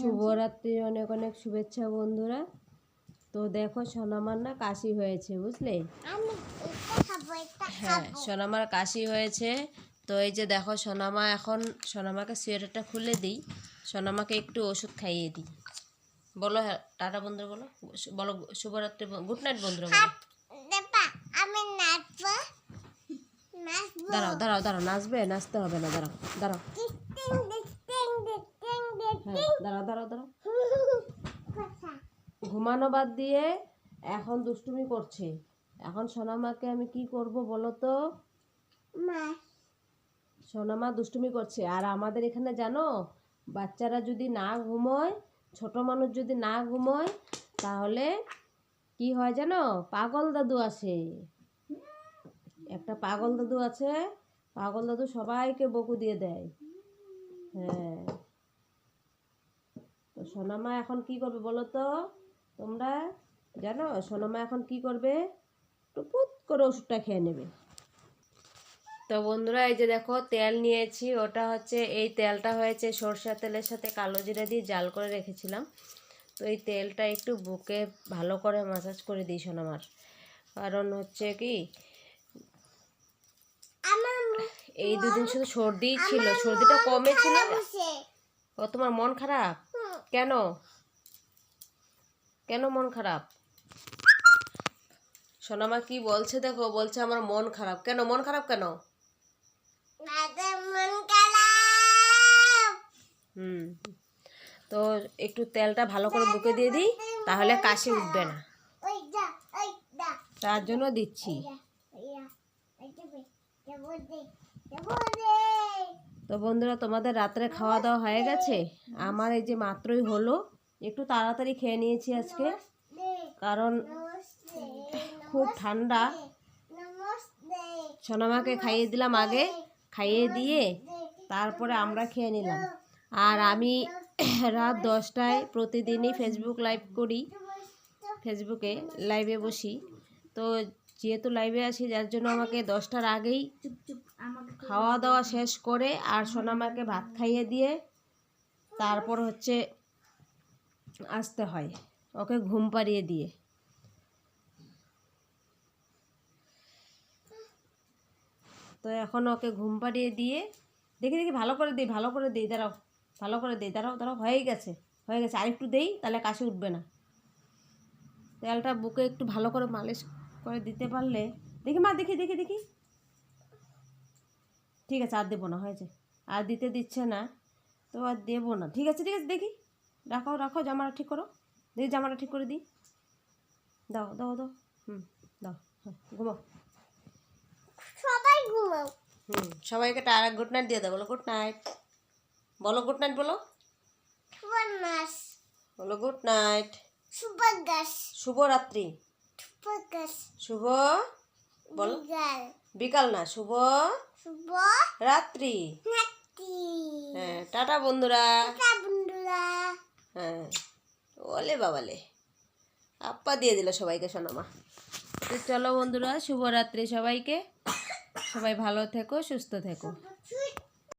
শুভরাত্রির অনেক অনেক শুভেচ্ছা বন্ধুরা। তো দেখো সোনামার না কাশি হয়েছে বুঝলে? হ্যাঁ সোনামার কাশি হয়েছে। তো এই যে দেখো সোনামা এখন সোনামাকে সোয়েটারটা খুলে দিই। সোনামাকে একটু ওষুধ খাইয়ে দিই। বলো হ্যাঁ টাটা বন্ধুরা বলো। বলো শুভরাত্রি গুড নাইট বন্ধুরা দাঁড়াও দাঁড়াও দাঁড়াও নাচবে? নাচতে হবে না দাঁড়াও দাঁড়াও। হ্যাঁ দাঁড়াও দাঁড়াও দাঁড়াও। ঘুমানো বাদ দিয়ে এখন দুষ্টুমি করছে। এখন সোনামাকে আমি কি করব বলো তো? সোনামা দুষ্টুমি করছে। আর আমাদের এখানে জানো বাচ্চারা যদি না ঘুমোয় ছোট মানুষ যদি না ঘুমোয় তাহলে কি হয় জানো? পাগল দাদু আছে একটা পাগল দাদু আছে পাগল দাদু সবাইকে বকু দিয়ে দেয়। হ্যাঁ। তো সোনামা এখন কি করবে বলো তো? তোমরা জানো, সোনামা এখন কি করবে? টুপুত করে ওষুধটা খেয়ে নেবে। তো বন্ধুরা, এই যে দেখো, তেল নিয়েছি। ওটা হচ্ছে, এই তেলটা হয়েছে সরষা তেলের সাথে কালো জিরা দিয়ে জাল করে রেখেছিলাম। তো এই তেলটা একটু বুকে ভালো করে মাসাজ করে দিই সোনামার। কারণ হচ্ছে কি, এই দুদিন শুধু সর্দি ছিল। সর্দিটা কমেছিল মুছে ও, তোমার মন খারাপ? কেন কেন মন খারাপ সোনামা কি বলছে দেখো বলছে আমার মন খারাপ কেন মন খারাপ কেন মন হুম তো একটু তেলটা ভালো করে বুকে দিয়ে দিই তাহলে কাশি উঠবে না তার জন্য দিচ্ছি তো বন্ধুরা, তোমাদের রাত্রে খাওয়া দাওয়া হয়ে গেছে? আমার এই যে মাত্রই হলো। একটু তাড়াতাড়ি খেয়ে নিয়েছি আজকে। কারণ খুব ঠান্ডা। সোনামাকে খাইয়ে দিলাম আগে। খাইয়ে দিয়ে তারপরে আমরা খেয়ে নিলাম। আর আমি রাত দশটায় প্রতিদিনই ফেসবুক লাইভ করি। ফেসবুকে লাইভে বসি। তো যেহেতু লাইভে আসি যার জন্য আমাকে দশটার আগেই খাওয়া দাওয়া শেষ করে আর সোনামাকে ভাত খাইয়ে দিয়ে তারপর হচ্ছে আসতে হয়, ওকে ঘুম পাড়িয়ে দিয়ে। তো এখন ওকে ঘুম পাড়িয়ে দিয়ে, দেখি দেখি, ভালো করে দিই ভালো করে দিই দাঁড়াও, ভালো করে দিই দাঁড়াও দাঁড়াও, হয়ে গেছে হয়ে গেছে আরেকটু দেই, তাহলে কাশি উঠবে না। তেলটা বুকে একটু ভালো করে মালিশ করে দিতে পারলে, দেখি মা, দেখি দেখি দেখি। ঠিক আছে আর দেবো না হয়েছে। আর দিতে দিচ্ছে না তো আর দেবো না। ঠিক আছে ঠিক আছে দেখি। রাখো রাখো জামাটা ঠিক করো। দেখি জামাটা ঠিক করে দিই। দাও দাও দাও। হুম দাও হ্যাঁ ঘুমাও। সবাই ঘুমাও। হুম সবাইকে টায়ার গুড নাইট দিয়ে দাও বলো গুড নাইট। বলো গুড নাইট বলো। বলো গুড নাইট। শুভরাত্রি। শুভ বলো। বিকাল না শুভ শুভ রাত্রি। হ্যাঁ টাটা বন্ধুরা। বন্ধুরা। হ্যাঁ ওলে বাবালে। আপ্পা দিয়ে দিল সবাইকে সোনামা। তো চলো বন্ধুরা শুভরাত্রি সবাইকে। সবাই ভালো থেকো সুস্থ থেকো।